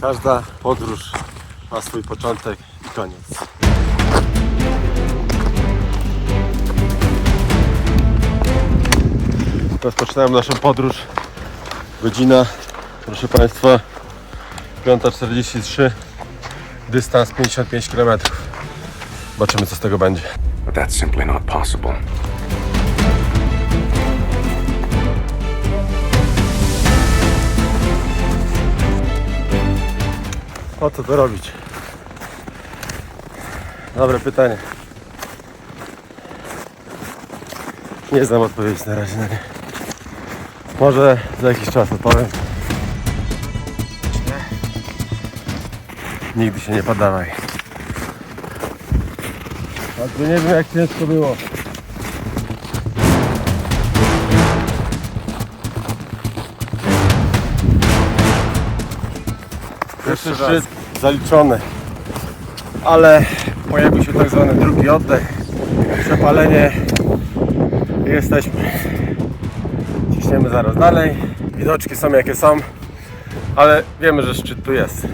Każda podróż ma swój początek i koniec. Rozpoczynamy naszą podróż. Godzina, proszę Państwa, 5.43. Dystans 55 km. Zobaczymy, co z tego będzie. But that's simply not possible. O co to robić? Dobre pytanie. Nie znam odpowiedzi na razie na nie. Może za jakiś czas odpowiem. Nigdy się nie poddawaj. A nie wiem jak ciężko było. Pierwszy szczyt zaliczony. Ale pojawił się tak zwany drugi oddech. Przepalenie. Jesteśmy. Ciśniemy zaraz dalej. Widoczki są jakie są. Ale wiemy, że szczyt tu jest.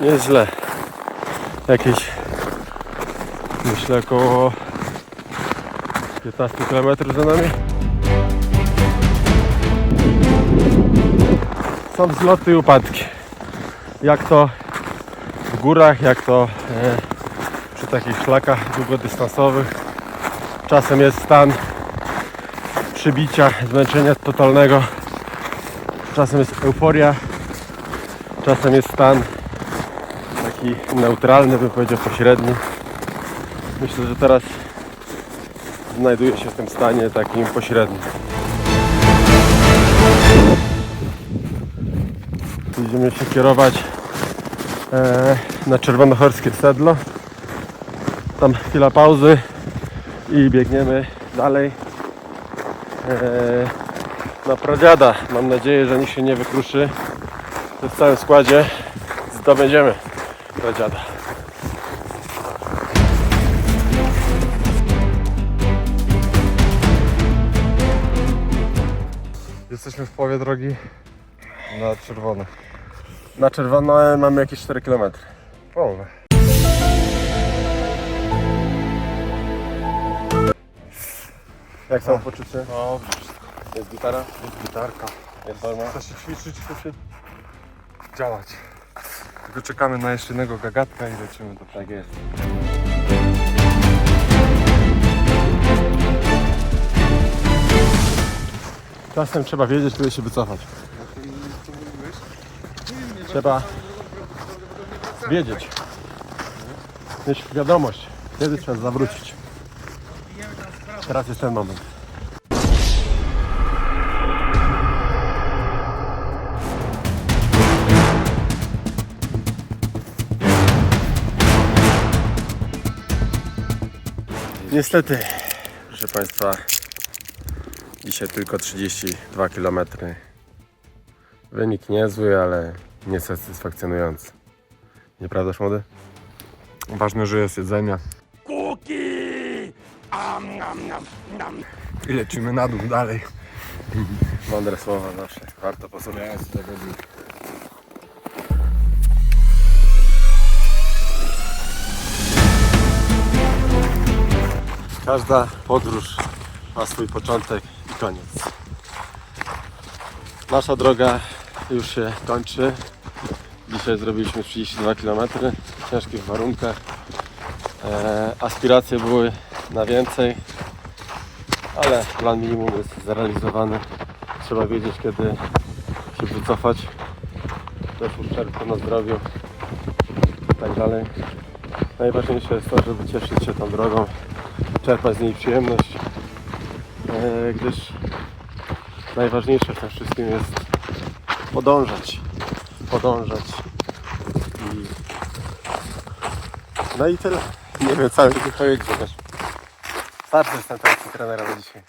Nieźle. Jakieś myślę około 15 km za nami. Są wzloty i upadki. Jak to w górach, jak to e, przy takich szlakach długodystansowych. Czasem jest stan przybicia, zmęczenia totalnego. Czasem jest euforia. Czasem jest stan taki neutralny, bym powiedział pośredni. Myślę, że teraz znajduję się w tym stanie takim pośrednim. Będziemy się kierować e, na czerwonochorskie sedlo. Tam chwila pauzy i biegniemy dalej e, na pradziada. Mam nadzieję, że nikt się nie wykruszy. W całym składzie zdobędziemy pradziada. Jesteśmy w połowie drogi na czerwone. Na czerwono mamy jakieś 4 km. Połowę. Jak są poczucie? No, Jest gitara? jest gitarka. Jest forma? Chce się ćwiczyć, chce się działać. Tylko czekamy na jeszcze jednego gagatka i lecimy do Tak jest. Czasem trzeba wiedzieć, kiedy się wycofać. Trzeba wiedzieć. Mieć wiadomość, kiedy trzeba zawrócić. Teraz jest ten moment. Niestety, proszę Państwa, dzisiaj tylko 32 km. Wynik niezły, ale niesatysfakcjonujący. Nieprawdaż młody? Ważne, że jest jedzenie. I lecimy na dół dalej. Mądre słowa zawsze. Warto posłuchać. Każda podróż ma swój początek koniec. Nasza droga już się kończy. Dzisiaj zrobiliśmy 32 km w ciężkich warunkach. E, aspiracje były na więcej, ale plan minimum jest zrealizowany. Trzeba wiedzieć, kiedy się wycofać. Też uszczerbku na zdrowiu i tak dalej. Najważniejsze jest to, żeby cieszyć się tą drogą, czerpać z niej przyjemność, gdyż najważniejsze w tym wszystkim jest podążać, podążać i no i tyle. Nie wiem, cały dzień powiedzieć, chociaż starszy jestem teraz trenera na dzisiaj.